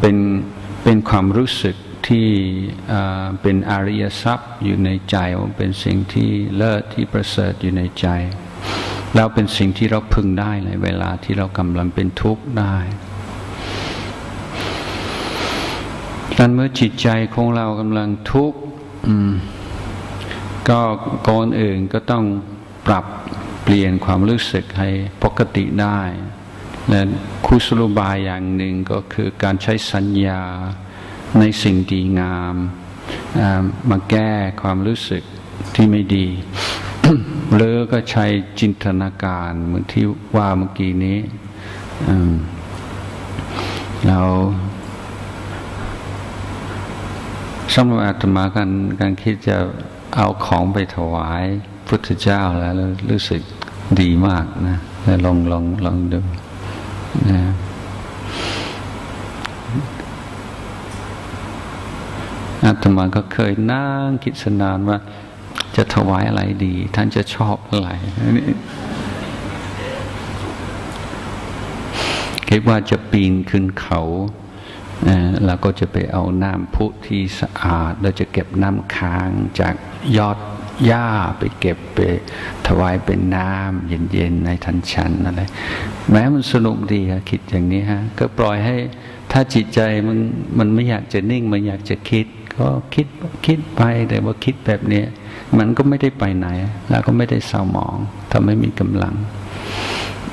เป็นเป็นความรู้สึกที่เป็นอริยทรัพย์อยู่ในใจเป็นสิ่งที่เลิศที่ประเสริฐอยู่ในใจ แล้วเป็นสิ่งที่เราพึงได้ในเวลาที่เรากำลังเป็นทุกข์ได้ดังนั้นเมื่อจิตใจของเรากำลังทุกข์ก็ก่อนอื่นก็ต้องปรับเปลี่ยนความรู้สึกให้ปกติได้ และคุสรุบายอย่างหนึ่งก็คือการใช้สัญญาในสิ่งดีงามมาแก้ความรู้สึกที่ไม่ดี หรือก็ใช้จินตนาการเหมือนที่ว่าเมื่อกี้นี้อืมเราสำหรับอาตมาการการคิดจะเอาของไปถวายพุทธเจ้าแล้วรู้สึกดีมากนะลองลองลองดู นะอาตมาก็เคยนั่งคิดสนานว่า จะถวายอะไรดี ท่านจะชอบอะไรนี่คิดว่าจะปีนขึ้นเขาเอ่อแล้วก็จะไปเอาน้ำพุที่สะอาด เราจะเก็บน้ำค้างจากยอด หญ้าไปเก็บไปถวายเป็นน้ำเย็นๆในทันชันอะไรแม้มันสนุกดีอะคิดอย่างนี้ฮะก็ปล่อยให้ถ้าจิตใจมันมันไม่อยากจะนิ่งมันอยากจะคิด ก็คิดคิดไปแต่ว่าคิดแบบนี้มันก็ไม่ได้ไปไหน แล้วก็ไม่ได้เศร้าหมองทำให้มีกำลัง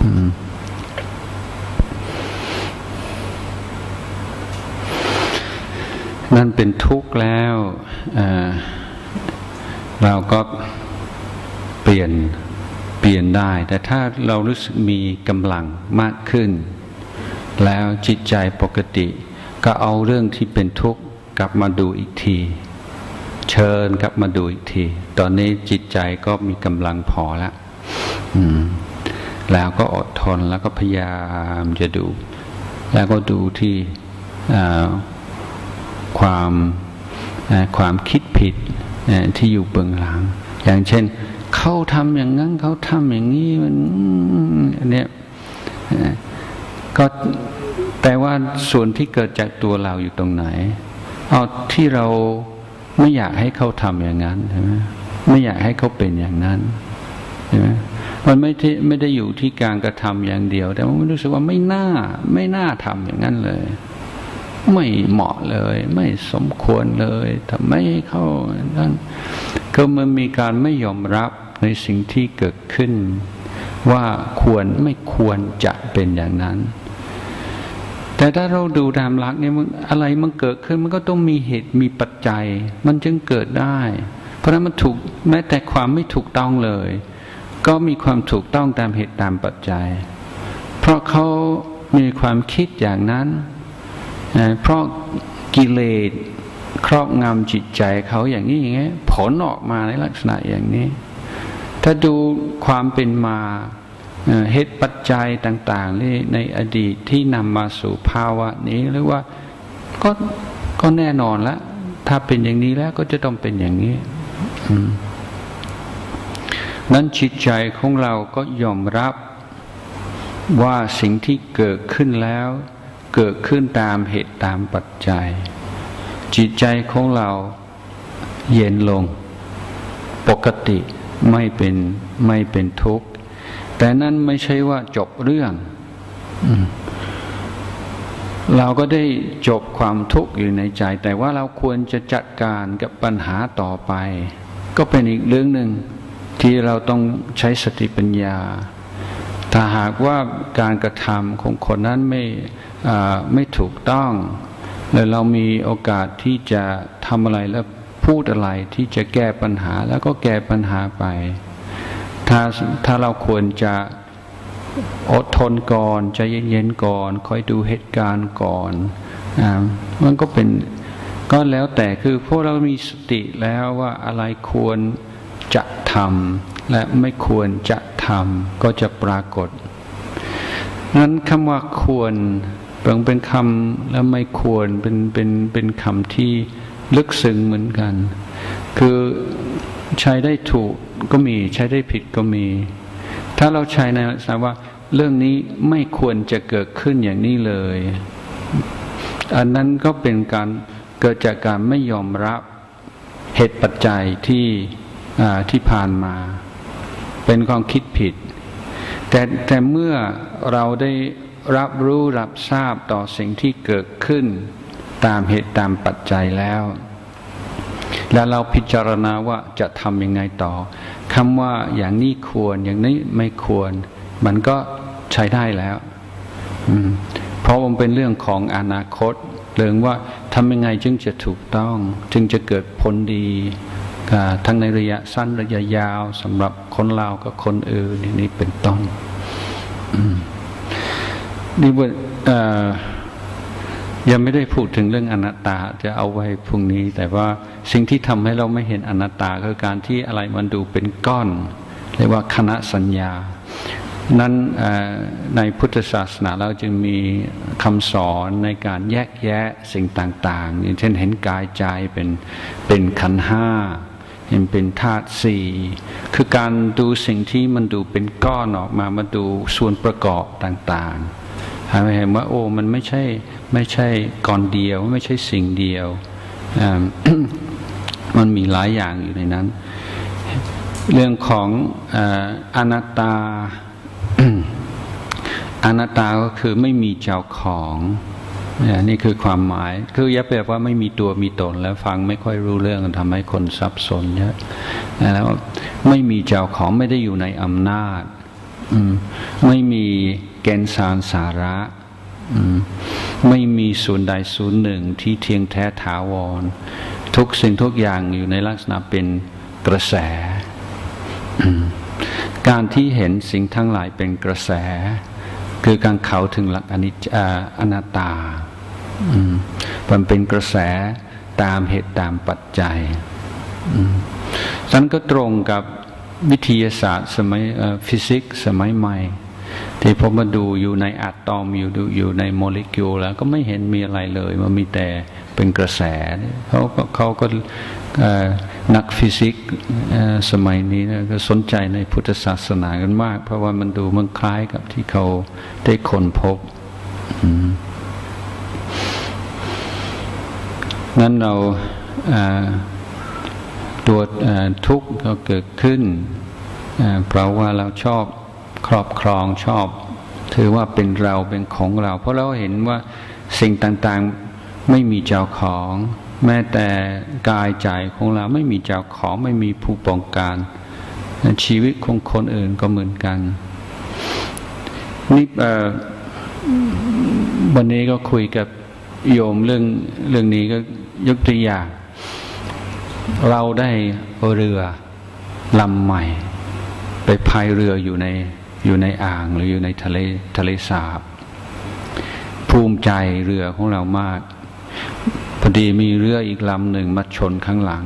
อืมนั่นเป็นทุกข์แล้ว เราก็เปลี่ยนเปลี่ยนได้ แต่ถ้าเรารู้สึกมีกำลังมากขึ้น แล้วจิตใจปกติ ก็เอาเรื่องที่เป็นทุกข์กลับมาดูอีกที เชิญกลับมาดูอีกที ตอนนี้จิตใจก็มีกำลังพอแล้วแล้วก็อดทนแล้วก็พยายามจะดู แล้วก็ดูที่ความความคิดผิด ที่อยู่เบื้องหลัง อย่างเช่น เขาทำอย่างนั้นเขาทำอย่างนี้มันอันเนี้ยก็แต่ว่าส่วนที่เกิดจากตัวเราอยู่ตรงไหน เอาที่เราไม่อยากให้เขาทำอย่างนั้นใช่ไหมไม่อยากให้เขาเป็นอย่างนั้นใช่ไหมมันไม่ไม่ได้อยู่ที่การกระทำอย่างเดียว แต่มันรู้สึกว่าไม่น่า ไม่น่าทำอย่างนั้นเลย ไม่เหมาะเลย ไม่สมควรเลยทำไมเข้านั้นก็มันมีการไม่ยอมรับในสิ่งที่เกิดขึ้น ว่าควรไม่ควรจะเป็นอย่างนั้น แต่ถ้าเราดูตามหลักเนี่ยมันอะไรมันเกิดขึ้นมันก็ต้องมีเหตุมีปัจจัย มันจึงเกิดได้ เพราะนั้นมันถูกแม้แต่ความไม่ถูกต้องเลย ก็มีความถูกต้องตามเหตุตามปัจจัย เพราะเขามีความคิดอย่างนั้น นะเพราะกิเลสครอบงำจิตใจเขาอย่างนี้อย่างนี้ผลออกมาในลักษณะอย่างนี้ ถ้าดูความเป็นมาเหตุปัจจัยต่างๆที่ในอดีตที่นำมาสู่ภาวะนี้หรือว่าก็ก็แน่นอนแล้วถ้าเป็นอย่างนี้แล้วก็จะต้องเป็นอย่างนี้นั้นจิตใจของเราก็ยอมรับว่าสิ่งที่เกิดขึ้นแล้ว เกิดขึ้นตามเหตุตามปัจจัย จิตใจของเราเย็นลง ปกติไม่เป็นไม่เป็นทุกข์ แต่นั่นไม่ใช่ว่าจบเรื่อง เราก็ได้จบความทุกข์อยู่ในใจ แต่ว่าเราควรจะจัดการกับปัญหาต่อไป ก็เป็นอีกเรื่องหนึ่งที่เราต้องใช้สติปัญญา ถ้าหากว่าการกระทำของคนนั้นไม่ไม่ถูกต้องแล้วเรามีโอกาสที่จะทำอะไรแล้วพูดอะไรที่จะแก้ปัญหาแล้วก็แก้ปัญหาไป ถ้าถ้าเราควรจะอดทนก่อนใจเย็นๆก่อนคอยดูเหตุการณ์ก่อนอามันก็เป็นก็แล้วแต่คือพวกเรามีสติแล้วว่าอะไรควรจะทำและไม่ควรจะ ทำก็จะปรากฏ นั้นคำว่าควรเป็นคำแล้วไม่ควรเป็นเป็นเป็นคำที่ลึกซึ้งเหมือนกัน คือใช้ได้ถูกก็มีใช้ได้ผิดก็มี ถ้าเราใช้ในลักษณะว่าเรื่องนี้ไม่ควรจะเกิดขึ้นอย่างนี้เลย อันนั้นก็เป็นการเกิดจากการไม่ยอมรับเหตุปัจจัยที่อ่าที่ผ่านมา เป็นความคิดผิด แต่แต่เมื่อเราได้รับรู้รับทราบต่อสิ่งที่เกิดขึ้น ตามเหตุตามปัจจัยแล้ว แล้วเราพิจารณาว่าจะทำยังไงต่อคำว่าอย่างนี้ควรอย่างนี้ไม่ควร มันก็ใช้ได้แล้วเพราะมันเป็นเรื่องของอนาคต เรื่องว่าทำยังไงจึงจะถูกต้อง จึงจะเกิดผลดี ทั้งในระยะสั้นระยะยาวสำหรับคนเรากับคนอื่นนี่เป็นต้นอืมนี่ว่ายังไม่ได้พูดถึงเรื่องอนัตตาจะเอาไว้พรุ่งนี้ แต่ว่าสิ่งที่ทำให้เราไม่เห็นอนัตตาคือการที่อะไรมันดูเป็นก้อนเรียกว่าคณะสัญญา นั้นในพุทธศาสนาเราจึงมีคำสอนในการแยกแยะสิ่งต่าง ๆ อย่างเช่นเห็นกายใจเป็นเป็นขันห้า เห็นเป็นธาตุสี่คือการดูสิ่งที่มันดูเป็นก้อนออกมามาดูส่วนประกอบต่างๆหาเห็นว่าโอ้มันไม่ใช่ไม่ใช่ก่อนเดียวไม่ใช่สิ่งเดียว มันมีหลายอย่างอยู่ในนั้น เรื่องของเอ่ออนัตตาอนัตตาก็คือไม่มีเจ้าของ เนี่ยนี่คือความหมาย คืออย่าแปลว่าไม่มีตัวมีตนแล้วฟังไม่ค่อยรู้เรื่องทำให้คนสับสนเยอะแล้วไม่มีเจ้าของไม่ได้อยู่ในอำนาจอืมไม่มีแกนสารสาระอืมไม่มีส่วนใดส่วนหนึ่งที่เทียงแท้ถาวร ทุกสิ่งทุกอย่างอยู่ในลักษณะเป็นกระแส การที่เห็นสิ่งทั้งหลายเป็นกระแส คือการเข้าถึงหลักอนิจจาอนัตตา มันเป็นกระแสตามเหตุตามปัจจัยฉันก็ตรงกับวิทยาศาสตร์สมัยฟิสิกส์สมัยใหม่ ที่พอมาดูอยู่ในอะตอมอยู่ดูอยู่ในโมเลกุลแล้วก็ไม่เห็นมีอะไรเลย มันมีแต่เป็นกระแสเขาก็เขาก็นักฟิสิกส์สมัยนี้นะก็สนใจในพุทธศาสนากันมาก เพราะว่ามันดูมันคล้ายกับที่เขาได้ค้นพบ อืม งั้นเราตัวทุกข์ก็เกิดขึ้น เพราะว่าเราชอบครอบครองชอบ ถือว่าเป็นเราเป็นของเรา เพราะเราเห็นว่าสิ่งต่างๆไม่มีเจ้าของ แม้แต่กายใจของเราไม่มีเจ้าของไม่มีผู้ปองการ ชีวิตของคนอื่นก็เหมือนกันนี่วันนี้ก็คุยกับโยมเรื่องเรื่องนี้ก็ ยกตัวอย่าง เราได้เรือลำใหม่ ไปพายเรืออยู่ในอยู่ในอ่างหรืออยู่ในทะเลทะเลสาบ ภูมิใจเรือของเรามากพอดีมีเรืออีกลำหนึ่งมาชนข้างหลัง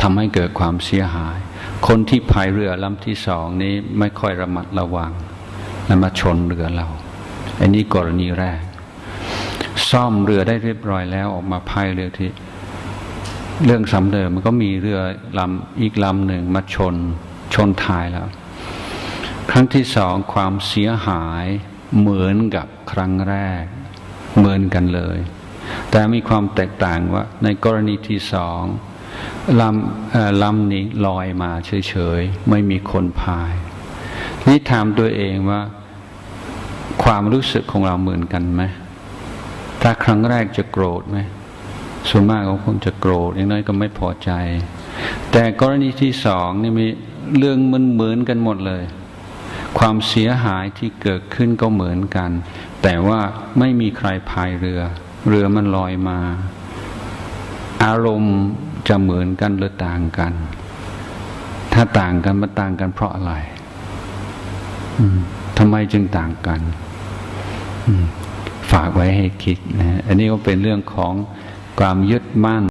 ทำให้เกิดความเสียหาย คนที่พายเรือลำที่สองนี้ไม่ค่อยระมัดระวังแล้วมาชนเรือเรา อันนี้กรณีแรก ซ่อมเรือได้เรียบร้อยแล้วออกมาพายเรือที่เรื่องสำเริจมันก็มีเรือลำอีกลำหนึ่งมาชนชนท้ายแล้ว ครั้งที่สองความเสียหายเหมือนกับครั้งแรก เหมือนกันเลย แต่มีความแตกต่างว่า ในกรณีที่สองลำลำนี้ลอยมาเฉยๆ ไม่มีคนพาย นี่ถามตัวเองว่า ความรู้สึกของเราเหมือนกันไหม ถ้าครั้งแรกจะโกรธไหมส่วนมากก็คงจะโกรธอย่างน้อยก็ไม่พอใจ แต่กรณีที่สองนี่มีเรื่องมันเหมือนกันหมดเลย ความเสียหายที่เกิดขึ้นก็เหมือนกัน แต่ว่าไม่มีใครพายเรือ เรือมันลอยมา อารมณ์จะเหมือนกันหรือต่างกัน ถ้าต่างกันมันต่างกันเพราะอะไรทำไมจึงต่างกันอืม ฝากไว้ให้คิดนะฮะอันนี้ก็เป็นเรื่องของความยึดมั่น